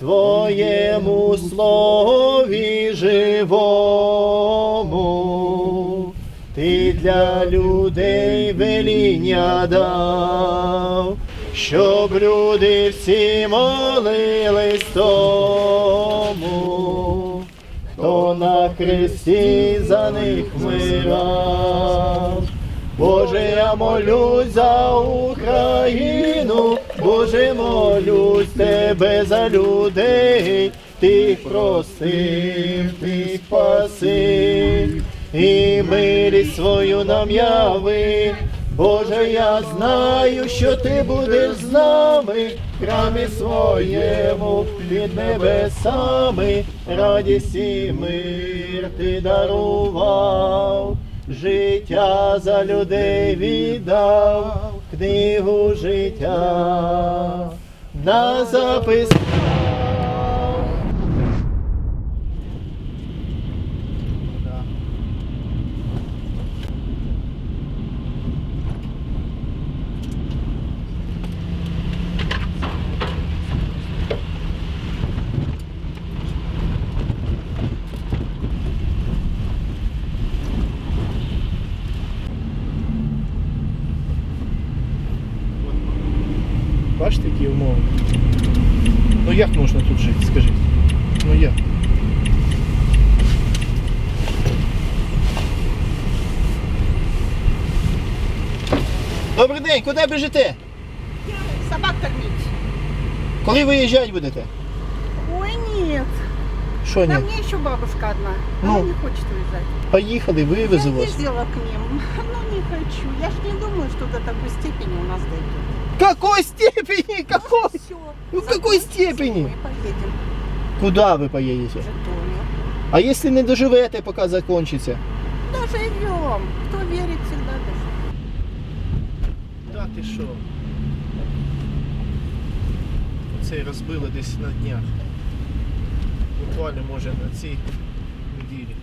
Твоєму слові живому, ти для людей веління дав, щоб люди всі молились тому, хто на хресті за них вмирав. Боже, я молюсь за Україну, Боже, молюсь тебе за людей, ти простив, ти спасив, і милість свою нам яви. Боже, я знаю, що ти будеш з нами, храмі своєму під небесами, радість і мир ти дарував. Життя за людей віддав, книгу життя на запис. Бачите, які умови? Ну як можна тут жити, скажіть? Ну як? Добрий день, куди біжите? Собак кормить. Коли виїжджати будете? Ой, нет. Що ні? Там мне еще бабушка одна. Ну. Она не хочет уезжать. Поїхали, вивезу Я вас. ездила к ним, но не хочу. Я ж не думаю, что до такой степени у нас дойдет. Какой степени? Какой? Все. Ну, в какой степени? Мы поедем Куда ви поїдете? в Житомир. А якщо не доживете, поки закінчиться? Доживем. Кто верит, всегда доживет. Да, ти що? Цей розбили десь на днях. Буквально може на цій неділі.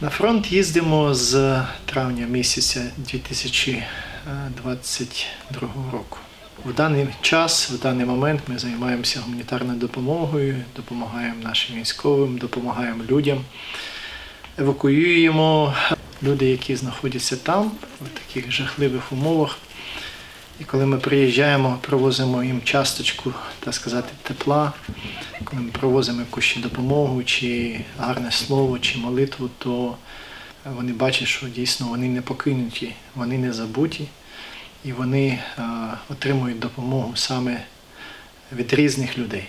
На фронт їздимо з травня місяця 2022 року. В даний час, в даний момент ми займаємося гуманітарною допомогою, допомагаємо нашим військовим, допомагаємо людям, евакуюємо. Люди, які знаходяться там, в таких жахливих умовах. І коли ми приїжджаємо, привозимо їм часточку, так сказати, тепла, коли ми привозимо якусь допомогу, чи гарне слово, чи молитву, то вони бачать, що дійсно вони не покинуті, вони не забуті, і вони е, отримують допомогу саме від різних людей.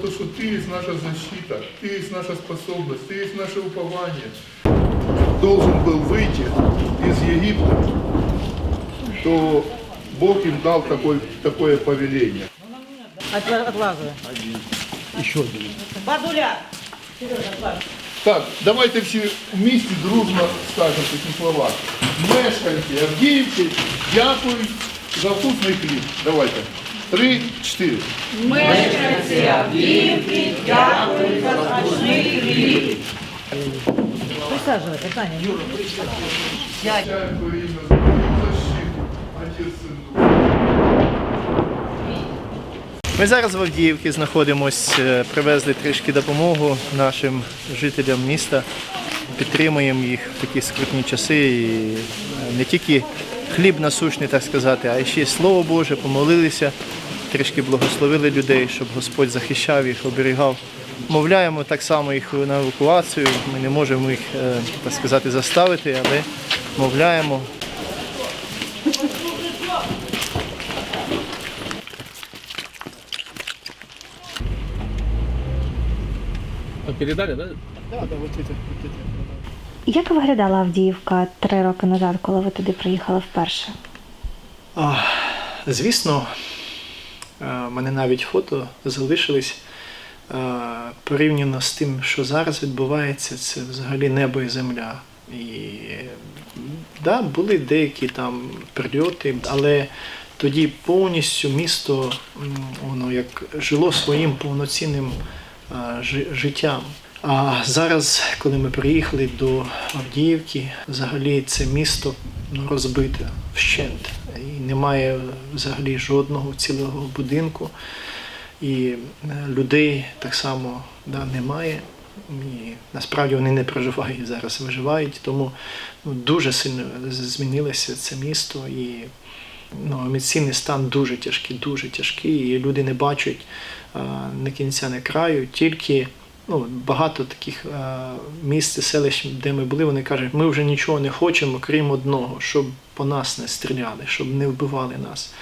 то, что Ты есть наша защита, Ты есть наша способность, Ты есть наше упование. Должен был выйти из Египта, то Бог им дал такой, такое повеление. Отлаживай. Еще один. Бадуля! Так, давайте всі вместе дружно скажемо такі слова. Мешканці Авдіївки дякують за вкусний хліб. Давайте. Три, чотири. Присаживайся, Таня. Вся твоє ім'я за защиту, Отець Син Дух. Ми зараз в Авдіївці знаходимося, привезли трішки допомогу нашим жителям міста. Підтримуємо їх в такі скрутні часи. І не тільки хліб насущний, так сказати, а ще й Слово Боже, помолилися, трішки благословили людей, щоб Господь захищав їх, оберігав. Мовляємо так само їх на евакуацію. Ми не можемо їх, е, так сказати, заставити, але мовляємо, Передали, да? Як виглядала Авдіївка три роки назад, коли ви туди приїхали вперше? А, Звісно, е, мене навіть фото залишились. Е, Порівняно з тим, що зараз відбувається, це взагалі небо і земля. І Да, були деякі там прильоти, але тоді повністю місто воно як жило своїм повноцінним життям. А зараз, коли ми приїхали до Авдіївки, взагалі це місто ну, розбите вщент. І немає взагалі жодного цілого будинку. І е, людей так само да, немає. І насправді вони не проживають зараз, виживають. Тому ну, дуже сильно змінилося це місто. І ну, емоційний стан дуже тяжкий, дуже тяжкий. І люди не бачать а, ні кінця, ні краю. Тільки ну, багато таких а, міст і селищ, де ми були, вони кажуть, ми вже нічого не хочемо, крім одного, щоб по нас не стріляли, щоб не вбивали нас.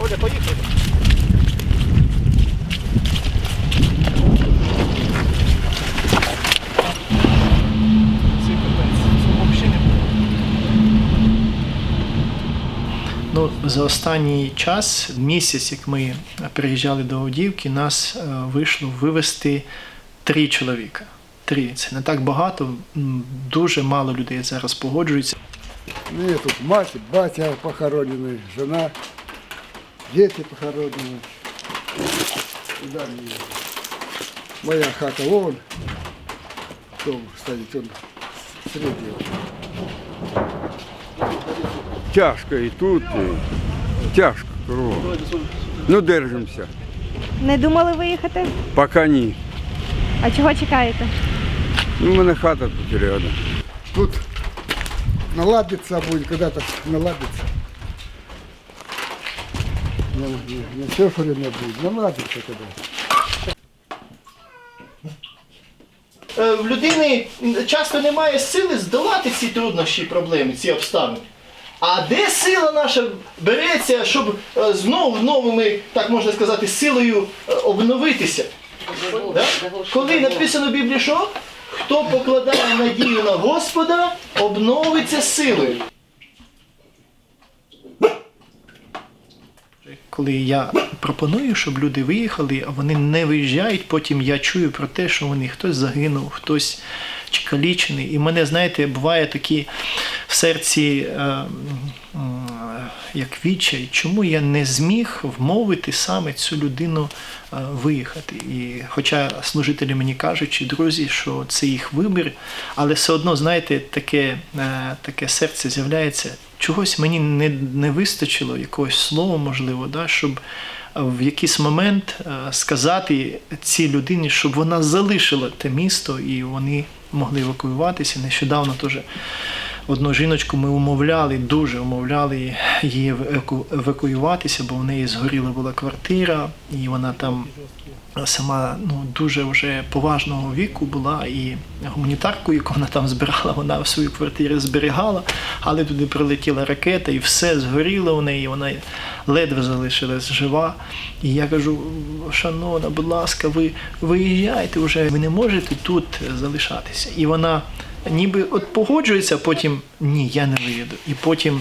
Оля, поїхали. Ну, за останній час, місяць, як ми приїжджали до Авдіївки, нас е, вийшло вивезти три чоловіка. Три. Це не так багато, дуже мало людей зараз погоджуються. Мне тут мать, батя похоронены, жена, дети похоронены. Куда? Моя хата вон. Дом стоит, он средний. Тяжко і тут, і тяжко кругом. Ну, держимося. Не думали виїхати? Поки ні. А чого чекаєте? Ну, у мене хата тут рядом. Тут наладится будет, когда-то наладится. Не, не, не все время будет, наладится когда. Е, В людини часто немає сили здолати ці труднощі, проблеми, ці обставини. А де сила наша береться, щоб е, знову новими, так можна сказати, силою е, обновитися? Да? Коли написано в Біблії, що хто покладає надію на Господа, обновиться силою. Коли я пропоную, щоб люди виїхали, а вони не виїжджають, потім я чую про те, що вони хтось загинув, хтось чи калічений. І в мене, знаєте, буває такі серці е, як відчай, чому я не зміг вмовити саме цю людину е, виїхати. І хоча служителі мені кажуть, чи друзі, що це їх вибір, але все одно, знаєте, таке, е, таке серце з'являється. Чогось мені не, не вистачило, якогось слова, можливо, да, щоб в якийсь момент сказати цій людині, щоб вона залишила те місто і вони могли евакуюватися. Нещодавно теж одну жіночку ми умовляли, дуже умовляли її евакуюватися, бо в неї згоріла була квартира, і вона там сама ну, дуже вже поважного віку була, і гуманітарку, яку вона там збирала, вона в своїй квартирі зберігала, але туди прилетіла ракета, і все згоріло у неї, вона ледве залишилась жива. І я кажу, шановна, будь ласка, ви виїжджайте вже, ви не можете тут залишатися. І вона ніби от погоджується, потім ні, я не виїду. І потім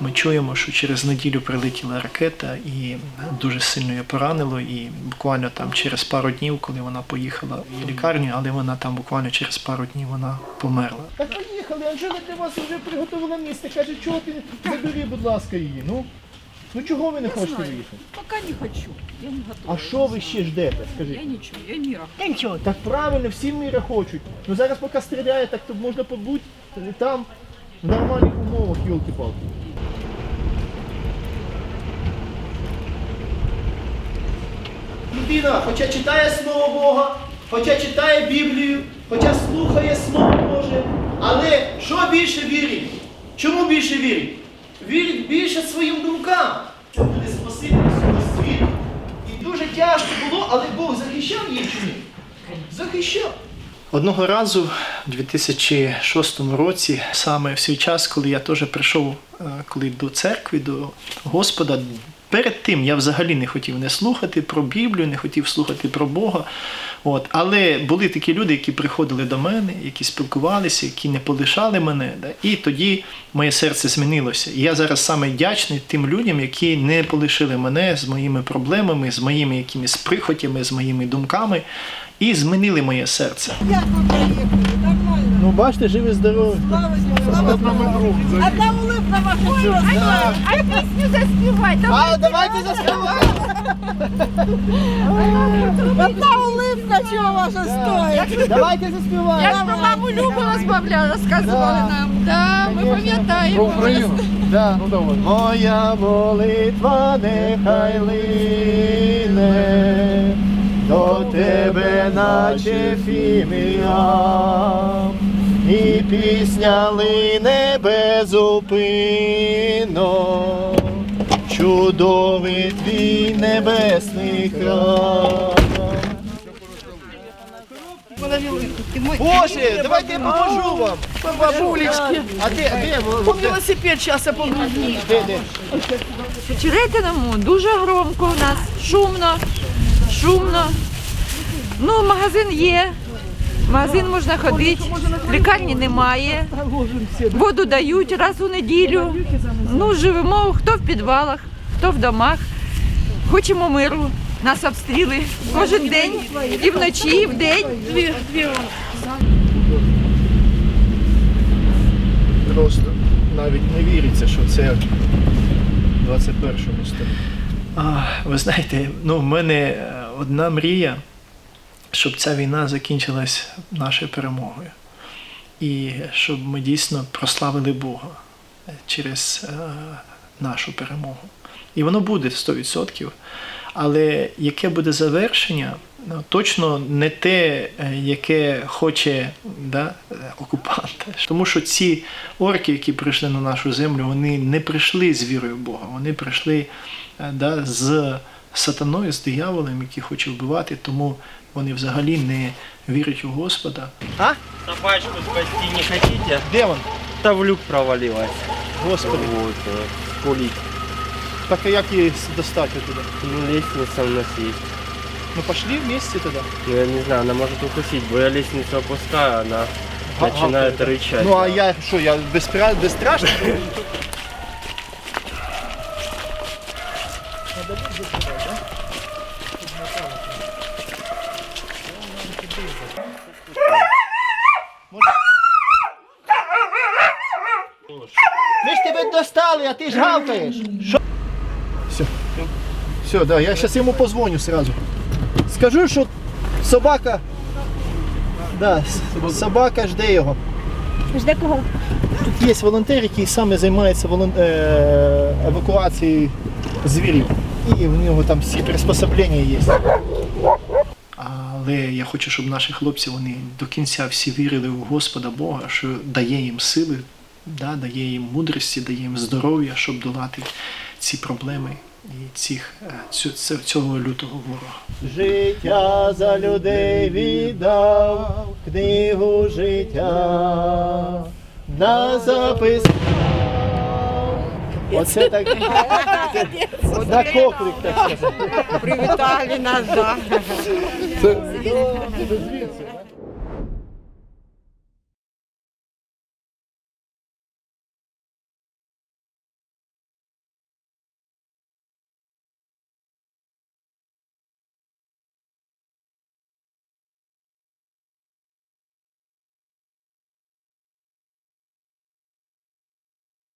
ми чуємо, що через неділю прилетіла ракета і дуже сильно її поранило. І буквально там через пару днів, коли вона поїхала в лікарню, але вона там буквально через пару днів вона померла. Так поїхали, Анжела для вас вже приготувала місце. Каже, чого ти забери, будь ласка, її. Ну, ну чого ви не хочете виїхати? Пока не хочу. Я не готова. А що ви ще ждете? Скажіть. Я ничего, я мира. Та нічого, так правильно, всі в мірі хочуть. Ну зараз поки стріляє, так то можна побути там в нормальних умовах, йолки-палки. Людина, хоча читає Слово Бога, хоча читає Біблію, хоча слухає Слово Боже, але що більше вірить? Чому більше вірить? Вірить більше своїм думкам. Це буде спаситель всього світу. І дуже тяжко було, але Бог захищав її чи ні? Захищав. Одного разу, у 2006 році, саме в свій час, коли я теж прийшов е, коли до церкви, до Господа, перед тим я взагалі не хотів не слухати про Біблію, не хотів слухати про Бога. От. Але були такі люди, які приходили до мене, які спілкувалися, які не полишали мене. Да? І тоді моє серце змінилося. І я зараз саме вдячний тим людям, які не полишили мене з моїми проблемами, з моїми якимись прихотями, з моїми думками, і змінили моє серце. Нормально. Ну, бачите, живі здорові. Одна улыбка ваша. А пісню заспівай, А давайте заспіваємо. Одна улыбка чого ваша стоїть. Давайте заспіваємо. Як про маму Любу розбавляли, розказували нам. Да, ми пам'ятаємо. Україну. Да. Ну давай. Моя молитва нехай лине до тебе, наче фімія, і пісня лине безупинно, чудовий твій небесний храм. Боже, давайте я поможу вам. Бабулечки. А де, де? Велосипед зараз я Де, де? Черетиному дуже громко у нас, шумно, шумно. Ну, магазин є, магазин можна ходити, лікарні немає, воду дають раз у неділю. Ну, живемо хто в підвалах, хто в домах. Хочемо миру. Нас обстріли кожен день, і вночі, і вдень. Просто навіть не віриться, що це в 21 столітті. Ви знаєте, ну, в мене е, одна мрія, щоб ця війна закінчилась нашою перемогою. І щоб ми дійсно прославили Бога через е, нашу перемогу. І воно буде 100%. Але яке буде завершення, ну, точно не те, е, яке хоче да, окупант. Тому що ці орки, які прийшли на нашу землю, вони не прийшли з вірою Бога, вони прийшли е, да, з сатаною, з дияволом, який хоче вбивати, тому вони взагалі не вірять у Господа. А? Собачку спасти не хотите? Де він? Та в люк провалилась. Господи. Вот, э. Так а як її достати туди? Ну, лестница у нас есть. Ну пошли вместе туди. Ну, я не знаю, она может укусить, бо я лестницу опускаю, она начинает рычать. Ну а я що, я безпра... безстрашний? Ми ж тебе достали, а ти ж гавкаєш. Що? Все. Все, да, я зараз йому позвоню сразу. Скажу, що собака. Да, с- собака жде його. Жде кого? Тут є волонтер, який саме займається волон... е... евакуацією звірів. І в нього там всі приспособлення є. Але я хочу, щоб наші хлопці вони до кінця всі вірили в Господа Бога, що дає їм сили, да, дає їм мудрості, дає їм здоров'я, щоб долати ці проблеми і цих, е, цю- цю- цього лютого ворога. Життя за людей віддав, книгу життя на запис. Оце так. На коклик, так сказати. Привітали нас. Це-